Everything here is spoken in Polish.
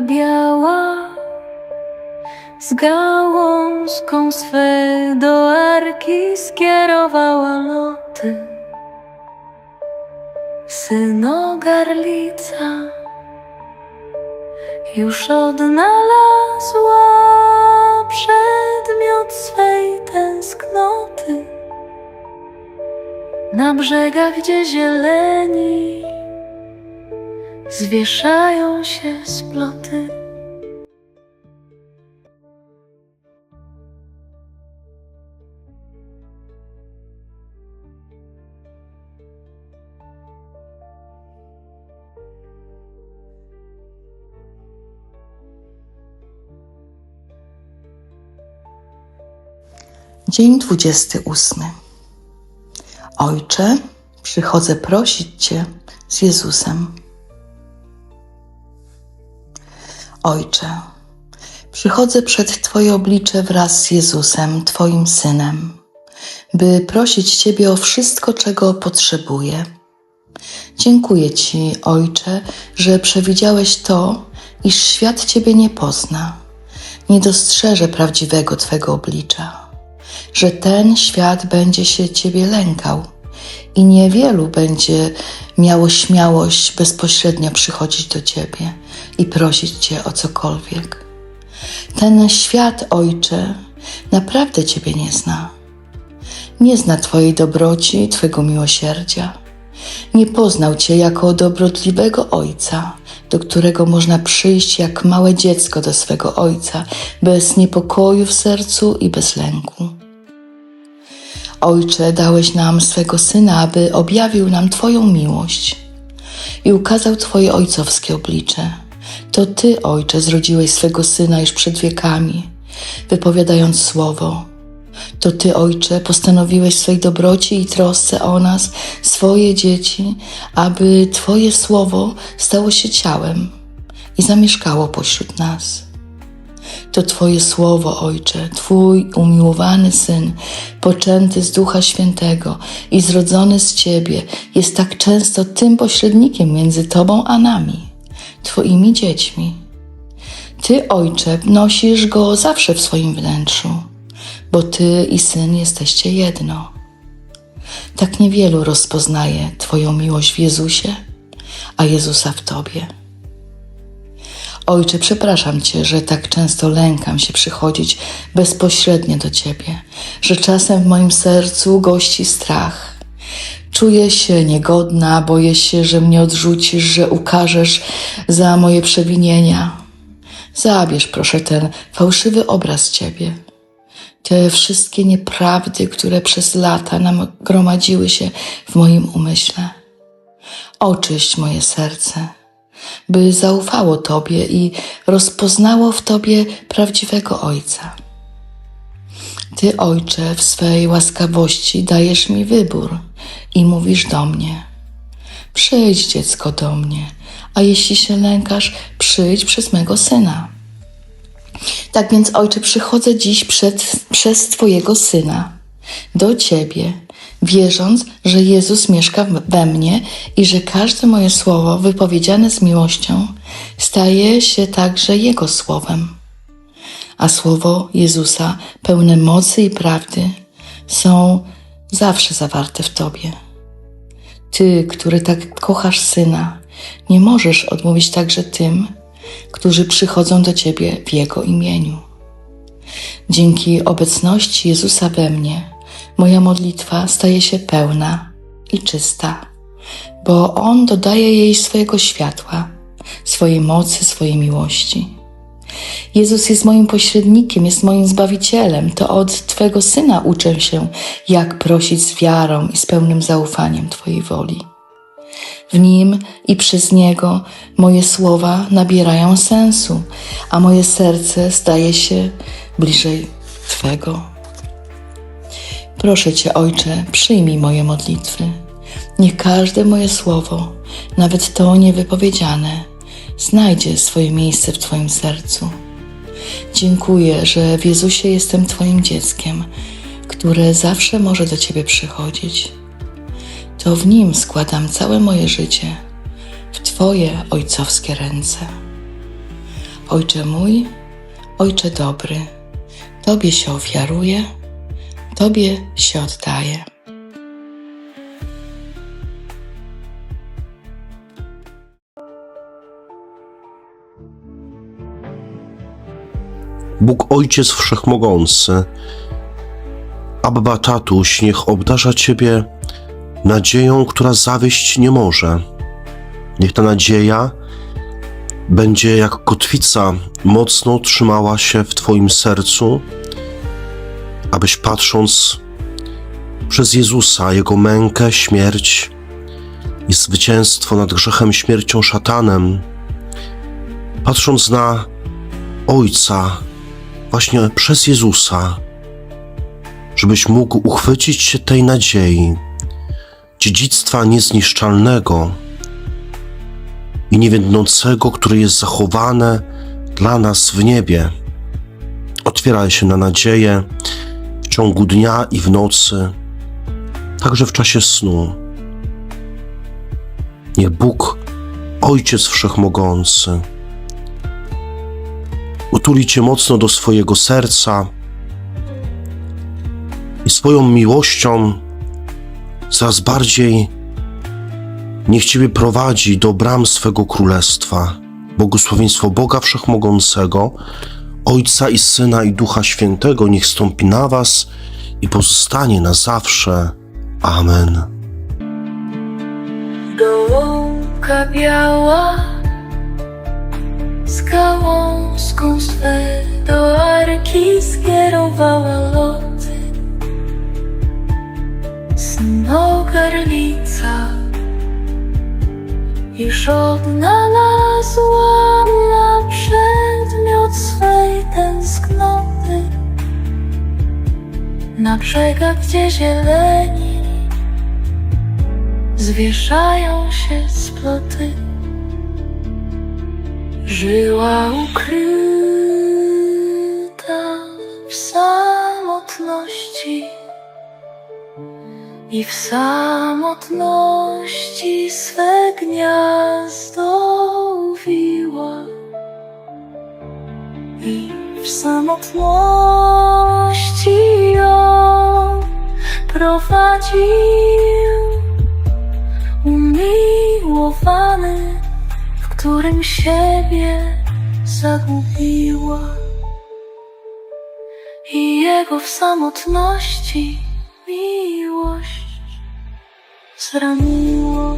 biała z gałązką swe do arki skierowała loty. Synogarlica już odnalazła przedmiot swej tęsknoty na brzegach, gdzie zieleni zwieszają się sploty. Dzień 28. Ojcze, przychodzę prosić Cię z Jezusem. Ojcze, przychodzę przed Twoje oblicze wraz z Jezusem, Twoim Synem, by prosić Ciebie o wszystko, czego potrzebuję. Dziękuję Ci, Ojcze, że przewidziałeś to, iż świat Ciebie nie pozna, nie dostrzeże prawdziwego Twego oblicza że ten świat będzie się Ciebie lękał i niewielu będzie miało śmiałość bezpośrednio przychodzić do Ciebie i prosić Cię o cokolwiek. Ten świat, Ojcze, naprawdę Ciebie nie zna. Nie zna Twojej dobroci, Twego miłosierdzia. Nie poznał Cię jako dobrotliwego Ojca, do którego można przyjść jak małe dziecko do swego Ojca, bez niepokoju w sercu i bez lęku. Ojcze, dałeś nam swego Syna, aby objawił nam Twoją miłość i ukazał Twoje ojcowskie oblicze. To Ty, Ojcze, zrodziłeś swego Syna już przed wiekami, wypowiadając słowo. To Ty, Ojcze, postanowiłeś w swej dobroci i trosce o nas, swoje dzieci, aby Twoje słowo stało się ciałem i zamieszkało pośród nas. To Twoje słowo, Ojcze, Twój umiłowany Syn, poczęty z Ducha Świętego i zrodzony z Ciebie, jest tak często tym pośrednikiem między Tobą a nami, Twoimi dziećmi. Ty, Ojcze, nosisz Go zawsze w swoim wnętrzu, bo Ty i Syn jesteście jedno. Tak niewielu rozpoznaje Twoją miłość w Jezusie, a Jezusa w Tobie. Ojcze, przepraszam Cię, że tak często lękam się przychodzić bezpośrednio do Ciebie, że czasem w moim sercu gości strach. Czuję się niegodna, boję się, że mnie odrzucisz, że ukażesz za moje przewinienia. Zabierz proszę ten fałszywy obraz Ciebie. Te wszystkie nieprawdy, które przez lata nagromadziły się w moim umyśle. Oczyść moje serce by zaufało Tobie i rozpoznało w Tobie prawdziwego Ojca. Ty, Ojcze, w swej łaskawości dajesz mi wybór i mówisz do mnie: Przyjdź, dziecko, do mnie, a jeśli się lękasz, przyjdź przez mego syna. Tak więc, Ojcze, przychodzę dziś przed, przez Twojego syna do Ciebie wierząc, że Jezus mieszka we mnie i że każde moje słowo wypowiedziane z miłością staje się także Jego słowem. A słowo Jezusa, pełne mocy i prawdy, są zawsze zawarte w Tobie. Ty, który tak kochasz Syna, nie możesz odmówić także tym, którzy przychodzą do Ciebie w Jego imieniu. Dzięki obecności Jezusa we mnie, moja modlitwa staje się pełna i czysta, bo On dodaje jej swojego światła, swojej mocy, swojej miłości. Jezus jest moim pośrednikiem, jest moim zbawicielem. To od Twego Syna uczę się, jak prosić z wiarą i z pełnym zaufaniem Twojej woli. W Nim i przez Niego moje słowa nabierają sensu, a moje serce staje się bliżej Twego. Proszę Cię, Ojcze, przyjmij moje modlitwy. Niech każde moje słowo, nawet to niewypowiedziane, znajdzie swoje miejsce w Twoim sercu. Dziękuję, że w Jezusie jestem Twoim dzieckiem, które zawsze może do Ciebie przychodzić. To w Nim składam całe moje życie, w Twoje ojcowskie ręce. Ojcze mój, Ojcze dobry, Tobie się ofiaruję, Tobie się oddaję. Bóg Ojciec Wszechmogący, Abba Tatuś, niech obdarza Ciebie nadzieją, która zawieść nie może. Niech ta nadzieja będzie jak kotwica mocno trzymała się w Twoim sercu, abyś patrząc przez Jezusa, Jego mękę, śmierć i zwycięstwo nad grzechem, śmiercią, szatanem, patrząc na Ojca, właśnie przez Jezusa, żebyś mógł uchwycić się tej nadziei, dziedzictwa niezniszczalnego i niewiednącego, które jest zachowane dla nas w niebie. Otwieraj się na nadzieję w ciągu dnia i w nocy, także w czasie snu. Niech Bóg, Ojciec Wszechmogący, cię mocno do swojego serca i swoją miłością coraz bardziej niech Ciebie prowadzi do bram swego królestwa. Błogosławieństwo Boga Wszechmogącego, Ojca i Syna i Ducha Świętego niech stąpi na Was i pozostanie na zawsze. Amen. Gołąbka biała z gałązką swe do arki skierowała loty. Synogarlica już odnalazła na przedmiot swej tęsknoty. Na brzegach, gdzie zieleni zwieszają się sploty. Żyła ukryta w samotności i w samotności swe gniazdo uwiła. I w samotności ją prowadził umiłowany, którym siebie zagubiła. I jego w samotności miłość zraniło.